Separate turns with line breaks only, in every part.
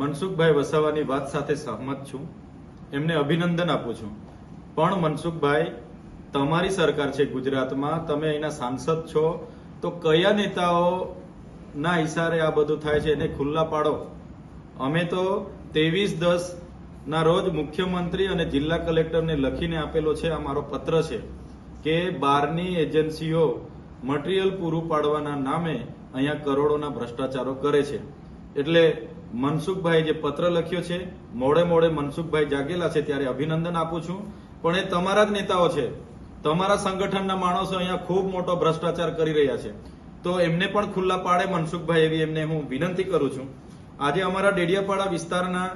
મનસુખભાઈ વસાવાની વાત સાથે સહમત છું. એમને અભિનંદન આપું છું. પણ મનસુખભાઈ, તમારી સરકાર છે ગુજરાતમાં, તમે અહીંના સાંસદ છો, તો કયા નેતાઓ ના ઇશારે આ બધું થાય છે એને ખુલ્લા પાડો? અમે તો ત્રેવીસ દસ ના રોજ મુખ્યમંત્રી અને જિલ્લા કલેક્ટરને લખીને આપેલો છે, આ મારો પત્ર છે, કે બહારની એજન્સીઓ મટીરિયલ પૂરું પાડવાના નામે અહીંયા કરોડોના ભ્રષ્ટાચારો કરે છે. એટલે મનસુખભાઈ જે પત્ર લખ્યો છે, મોડે મોડે મનસુખભાઈ જાગેલા છે ત્યારે અભિનંદન આપું છું. પણ એ તમારા જ નેતાઓ છે. તમારા સંગઠનના માણસો અહીંયા ખૂબ મોટો ભ્રષ્ટાચાર કરી રહ્યા છે. તો એમને પણ ખુલ્લા પાડે મનસુખભાઈ એવી એમને હું વિનંતી કરું છું. આજે અમારા ડેડિયાપાડા વિસ્તારના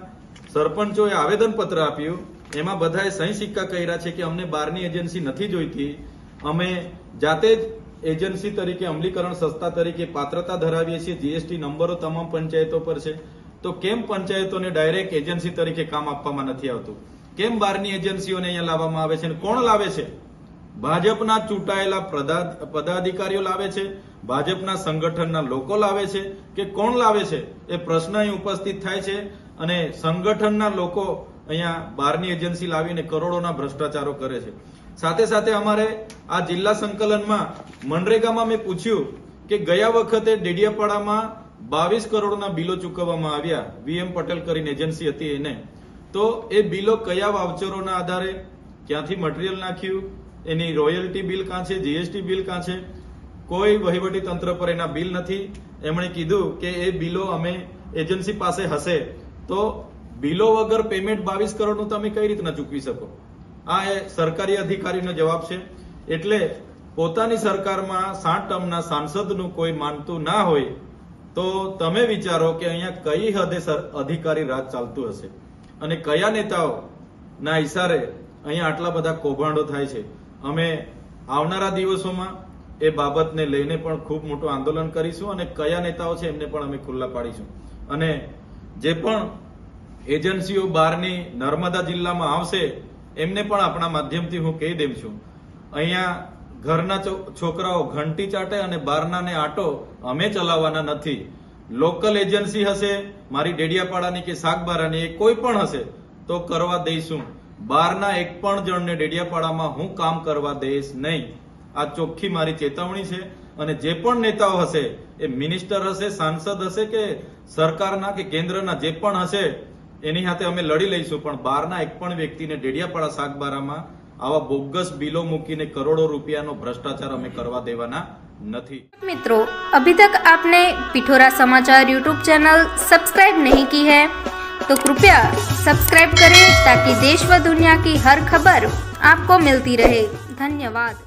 સરપંચોએ આવેદનપત્ર આપ્યું. એમાં બધાએ સહી સિક્કા કર્યા છે કે અમને બહારની એજન્સી નથી જોઈતી. અમે જાતે જ એજન્સી તરીકે અમલીકરણ સંસ્થા તરીકે પાત્રતા ધરાવીએ છીએ. જીએસટી નંબરો તમામ પંચાયતો પર છે. તો કેમ પંચાયતોને ડાયરેક્ટ એજન્સી તરીકે કામ આપવામાં નથી આવતું? કેમ બહારની એજન્સીઓને અહીંયા લાવવામાં આવે છે અને કોણ લાવે છે? ભાજપના ચૂંટાયેલા પદાધિકારીઓ લાવે છે? ભાજપના સંગઠનના લોકો લાવે છે? કે કોણ લાવે છે? એ પ્રશ્ન અહીં ઉપસ્થિત થાય છે અને સંગઠનના લોકો અહીંયા બહારની એજન્સી લાવીને કરોડોના ભ્રષ્ટાચારો કરે છે. સાથે સાથે અમારે આ જિલ્લા સંકલનમાં મનરેગામાં મેં પૂછ્યું કે ગયા વખતે ડેડિયાપાડામાં બાવીસ કરોડના બિલો ચૂકવવામાં આવ્યા, વીએમ પટેલ કરીને એજન્સી હતી એને. તો એ બિલો કયા વાવચરોના આધારે? ક્યાંથી મટીરિયલ નાખ્યું? એની રોયલ્ટી બિલ કાં છે? જીએસટી બિલ કાં છે? કોઈ વહીવટી તંત્ર પર એના બિલ નથી. એમણે કીધું કે એ બિલો અમે એજન્સી પાસે હશે. તો બિલો વગર પેમેન્ટ બાવીસ કરોડનું તમે કઈ રીતના ચૂકવી શકો? આ એ સરકારી અધિકારીનો જવાબ છે. એટલે પોતાની સરકારમાં સાત ટર્મના સાંસદનું કોઈ માનતું ના હોય તો તમે વિચારો કે અહીંયા કઈ હદે અધિકારી રાજ ચાલતું હશે? અને કયા નેતાઓ ના ઈશારે અહીંયા આટલા બધા કૌભાંડો થાય છે? અમે આવનારા દિવસોમાં એ બાબતને લઈને પણ ખૂબ મોટું આંદોલન કરીશું અને કયા નેતાઓ છે એમને પણ અમે ખુલ્લા પાડીશું. અને જે પણ એજન્સીઓ બહારની નર્મદા જિલ્લામાં આવશે, એમને પણ આપણા માધ્યમથી હું કહી દઉં છું. અહીંયા ઘરના છોકરાઓ ઘંટી ચાટે અને બહારનાને આટો અમે ચલાવવાના નથી. લોકલ એજન્સી હશે, મારી ડેડિયાપાડાની કે શાકબારાની એ કોઈ પણ હશે, તો કરવા દઈશું. બહારના એક પણ જણને ડેડિયાપાડામાં હું કામ કરવા દઈશ નહીં. આ ચોખ્ખી મારી ચેતવણી છે અને જે પણ નેતાઓ હશે, એ મિનિસ્ટર હશે, સાંસદ હશે કે સરકારના કે કેન્દ્રના જે પણ હશે, એની સાથે અમે લડી લઈશું. પણ બહારના એક પણ વ્યક્તિને ડેડિયાપાડા શાકબારામાં આવા બોગસ બિલો મૂકીને કરોડો રૂપિયાનો ભ્રષ્ટાચાર અમે કરવા દેવાના નથી
मित्रों अभी तक आपने पिठोरा समाचार यूट्यूब चैनल सब्सक्राइब नहीं की है तो कृपया सब्सक्राइब करें ताकि देश व दुनिया की हर खबर आपको मिलती रहे धन्यवाद